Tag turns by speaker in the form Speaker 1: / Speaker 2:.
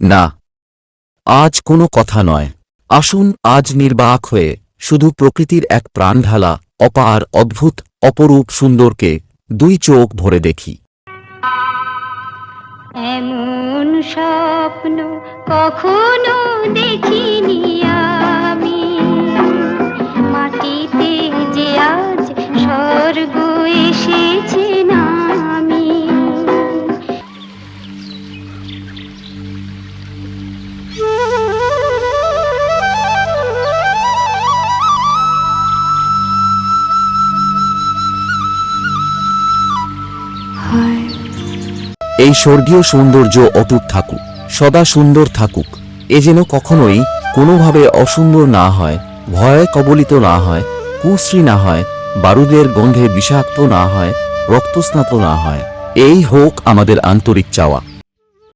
Speaker 1: না, আজ কোনো কথা নয়। আসুন আজ নির্বাক হয়ে শুধু প্রকৃতির এক প্রাণঢালা, অপার অদ্ভুত, অপরূপ সুন্দরকে দুই চোখ ভরে দেখি।
Speaker 2: এমন স্বপ্ন কখনো দেখিনি আমি। মাটিতে যে আজ স্বর্গ এসেছে
Speaker 1: এই স্বর্গীয় সৌন্দর্য অটুট থাকুক, সদা সুন্দর থাকুক। এ যেন কখনোই কোনোভাবে অসুন্দর না হয়, ভয়ে কবলিত না হয়, কুশ্রী না হয়, বারুদের গন্ধে বিষাক্ত না হয়, রক্তস্নাত না হয়। এই হোক আমাদের আন্তরিক চাওয়া।